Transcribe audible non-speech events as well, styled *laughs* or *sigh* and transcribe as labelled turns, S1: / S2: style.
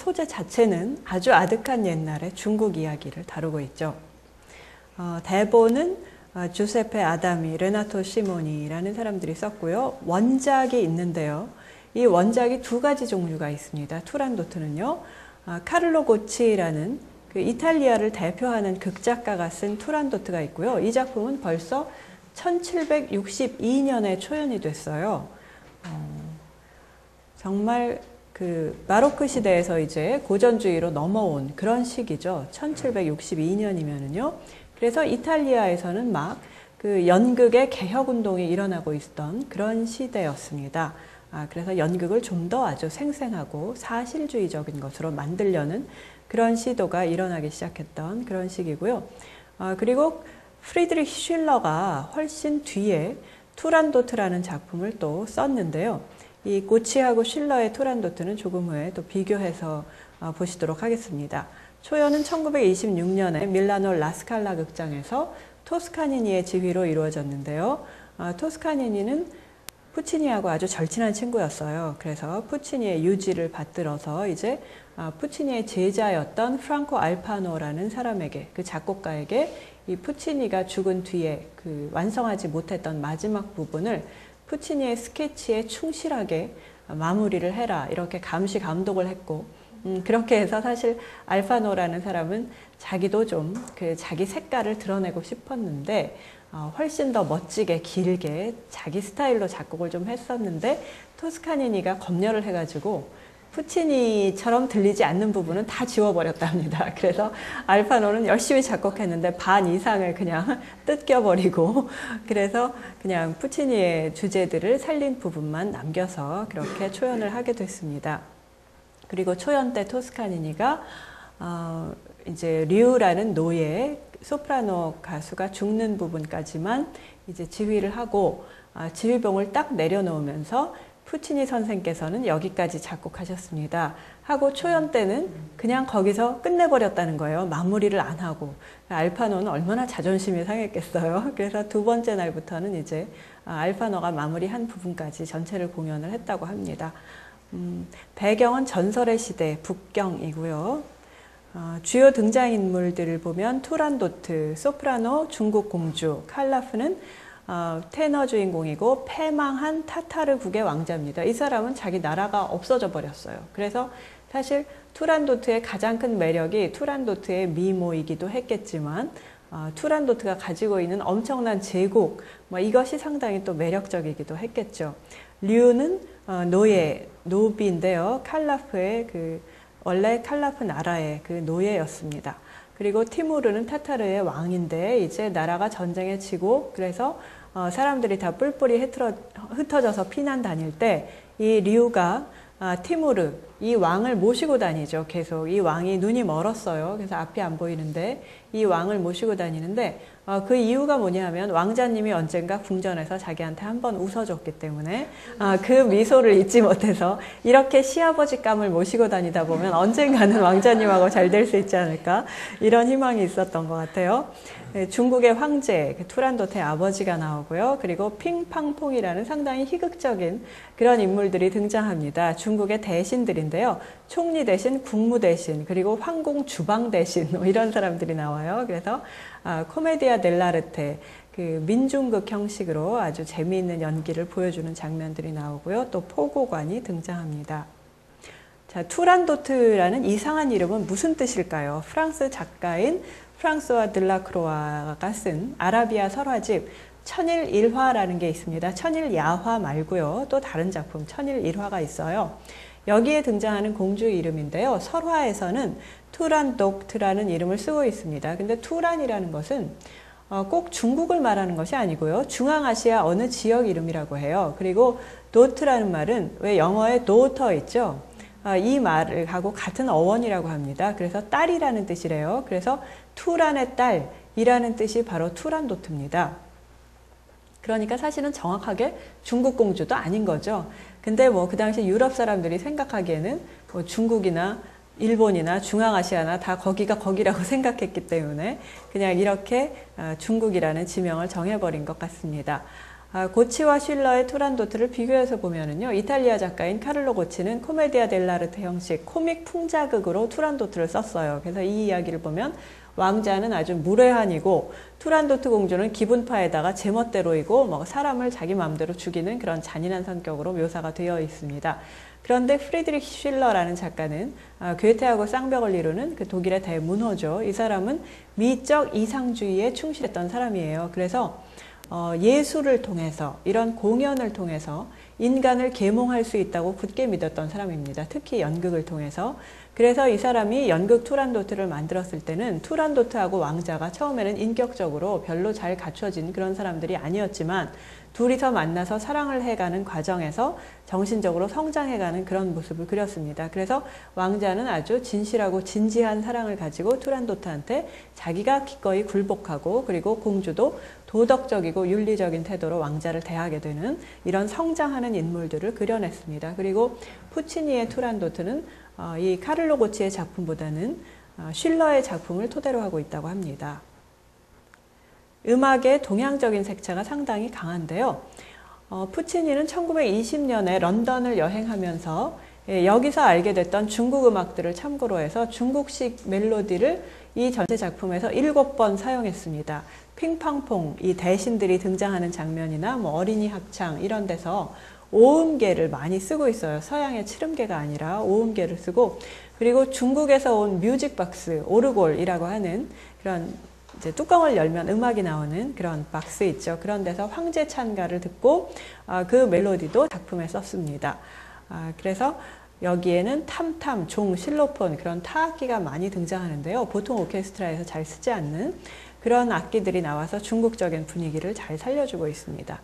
S1: 소재 자체는 아주 아득한 옛날의 중국 이야기를 다루고 있죠. 어, 대본은 어, 주세페 아다미, 레나토 시모니라는 사람들이 썼고요. 원작이 있는데요. 이 원작이 두 가지 종류가 있습니다. 투란도트는요. 아, 카를로 고치라는 그 이탈리아를 대표하는 극작가가 쓴 투란도트가 있고요. 이 작품은 벌써 1762년에 초연이 됐어요. 어, 정말 그 마로크 시대에서 이제 고전주의로 넘어온 그런 시기죠. 1762년이면은요. 그래서 이탈리아에서는 막 그 연극의 개혁 운동이 일어나고 있던 그런 시대였습니다. 아, 그래서 연극을 좀 더 아주 생생하고 사실주의적인 것으로 만들려는 그런 시도가 일어나기 시작했던 그런 시기고요. 아, 그리고 프리드리히 쉴러가 훨씬 뒤에 투란도트라는 작품을 또 썼는데요. 이 고치하고 쉴러의 투란도트는 조금 후에 또 비교해서 어, 보시도록 하겠습니다. 초연은 1926년에 밀라노 라스칼라 극장에서 토스카니니의 지휘로 이루어졌는데요. 어, 토스카니니는 푸치니하고 아주 절친한 친구였어요. 그래서 푸치니의 유지를 받들어서 이제 어, 푸치니의 제자였던 프랑코 알파노라는 사람에게 그 작곡가에게 이 푸치니가 죽은 뒤에 그 완성하지 못했던 마지막 부분을 푸치니의 스케치에 충실하게 마무리를 해라 이렇게 감시 감독을 했고 음, 그렇게 해서 사실 알파노라는 사람은 자기도 좀 그 자기 색깔을 드러내고 싶었는데 어, 훨씬 더 멋지게 길게 자기 스타일로 작곡을 좀 했었는데 토스카니니가 검열을 해가지고 푸치니처럼 들리지 않는 부분은 다 지워버렸답니다. *laughs* 그래서 알파노는 열심히 작곡했는데 반 이상을 그냥 *laughs* 뜯겨버리고 *laughs* 그래서 그냥 푸치니의 주제들을 살린 부분만 남겨서 그렇게 초연을 하게 됐습니다. 그리고 초연 때 토스카니니가 어, 이제 류라는 노예 소프라노 가수가 죽는 부분까지만 이제 지휘를 하고 아, 지휘봉을 딱 내려놓으면서 푸치니 선생께서는 여기까지 작곡하셨습니다. 하고 초연 때는 그냥 거기서 끝내버렸다는 거예요. 마무리를 안 하고. 알파노는 얼마나 자존심이 상했겠어요. *laughs* 그래서 두 번째 날부터는 이제 아, 알파노가 마무리한 부분까지 전체를 공연을 했다고 합니다. 음, 배경은 전설의 시대 북경이고요. 어, 주요 등장인물들을 보면 투란도트, 소프라노, 중국 공주, 칼라프는 어, 테너 주인공이고 패망한 타타르국의 왕자입니다. 이 사람은 자기 나라가 없어져 버렸어요. 그래서 사실 투란도트의 가장 큰 매력이 투란도트의 미모이기도 했겠지만 어, 투란도트가 가지고 있는 엄청난 제국 뭐 이것이 상당히 또 매력적이기도 했겠죠. 류는 어, 노예 노비인데요. 칼라프의 그 원래 칼라프 나라의 그 노예였습니다. 그리고 티무르는 타타르의 왕인데 이제 나라가 전쟁에 치고 그래서 어, 사람들이 다 뿔뿔이 흩어, 흩어져서 피난 다닐 때 이 리우가 아, 티무르 이 왕을 모시고 다니죠. 계속 이 왕이 눈이 멀었어요. 그래서 앞이 안 보이는데 이 왕을 모시고 다니는데 어, 그 이유가 뭐냐면 왕자님이 언젠가 궁전에서 자기한테 한 번 웃어줬기 때문에 어, 그 미소를 잊지 못해서 이렇게 시아버지감을 모시고 다니다 보면 언젠가는 왕자님하고 잘 될 수 있지 않을까 이런 희망이 있었던 것 같아요. 네, 중국의 황제 그 투란도테 아버지가 나오고요. 그리고 핑팡퐁이라는 상당히 희극적인 그런 인물들이 등장합니다. 중국의 대신들인데요. 총리 대신, 국무 대신, 그리고 황공 주방 대신 뭐 이런 사람들이 나와요. 그래서 아, 코메디아 델라르테 그 민중극 형식으로 아주 재미있는 연기를 보여주는 장면들이 나오고요. 또 포고관이 등장합니다. 자, 투란도트라는 이상한 이름은 무슨 뜻일까요? 프랑스 작가인 프랑스와 들라크로아가 쓴 아라비아 설화집 천일 일화라는 게 있습니다. 천일 야화 말고요. 또 다른 작품 천일 일화가 있어요. 여기에 등장하는 공주 이름인데요. 설화에서는 투란독트라는 이름을 쓰고 있습니다. 근데 투란이라는 것은 어, 꼭 중국을 말하는 것이 아니고요. 중앙아시아 어느 지역 이름이라고 해요. 그리고 도트라는 말은 왜 영어에 도터 있죠? 어, 이 말을 하고 같은 어원이라고 합니다. 그래서 딸이라는 뜻이래요. 그래서 투란의 딸이라는 뜻이 바로 투란도트입니다. 그러니까 사실은 정확하게 중국 공주도 아닌 거죠. 근데 뭐 그 당시 유럽 사람들이 생각하기에는 뭐 중국이나 일본이나 중앙아시아나 다 거기가 거기라고 *laughs* 생각했기 때문에 그냥 이렇게 어, 중국이라는 지명을 정해버린 것 같습니다. 아, 고치와 쉴러의 투란도트를 비교해서 보면은요, 이탈리아 작가인 카를로 고치는 코메디아 델라르테 형식 코믹 풍자극으로 투란도트를 썼어요. 그래서 이 이야기를 보면 왕자는 아주 무례한이고 투란도트 공주는 기분파에다가 제멋대로이고 뭐 사람을 자기 마음대로 죽이는 그런 잔인한 성격으로 묘사가 되어 있습니다. 그런데 프리드리히 쉴러라는 작가는 아, 괴테하고 쌍벽을 이루는 그 독일의 대문호죠. 이 사람은 미적 이상주의에 충실했던 사람이에요. 그래서 어, 예술을 통해서 이런 공연을 통해서 인간을 계몽할 수 있다고 굳게 믿었던 사람입니다. 특히 연극을 통해서. 그래서 이 사람이 연극 투란도트를 만들었을 때는 투란도트하고 왕자가 처음에는 인격적으로 별로 잘 갖춰진 그런 사람들이 아니었지만 둘이서 만나서 사랑을 해가는 과정에서 정신적으로 성장해가는 그런 모습을 그렸습니다. 그래서 왕자는 아주 진실하고 진지한 사랑을 가지고 투란도트한테 자기가 기꺼이 굴복하고 그리고 공주도 도덕적이고 윤리적인 태도로 왕자를 대하게 되는 이런 성장하는 인물들을 그려냈습니다. 그리고 푸치니의 투란도트는 어, 이 카를로 고치의 작품보다는 어, 쉴러의 작품을 토대로 하고 있다고 합니다. 음악의 동양적인 색채가 상당히 강한데요. 어, 푸치니는 1920년에 런던을 여행하면서 예, 여기서 알게 됐던 중국 음악들을 참고로 해서 중국식 멜로디를 이 전체 작품에서 일곱 번 사용했습니다. 핑팡퐁, 이 대신들이 등장하는 장면이나 뭐 어린이 합창 이런 데서 오음계를 많이 쓰고 있어요. 서양의 칠음계가 아니라 오음계를 쓰고 그리고 중국에서 온 뮤직박스, 오르골이라고 하는 그런 이제 뚜껑을 열면 음악이 나오는 그런 박스 있죠. 그런 데서 황제 찬가를 듣고 아, 그 멜로디도 작품에 썼습니다. 아, 그래서 여기에는 탐탐, 종, 실로폰 그런 타악기가 많이 등장하는데요. 보통 오케스트라에서 잘 쓰지 않는 그런 악기들이 나와서 중국적인 분위기를 잘 살려주고 있습니다.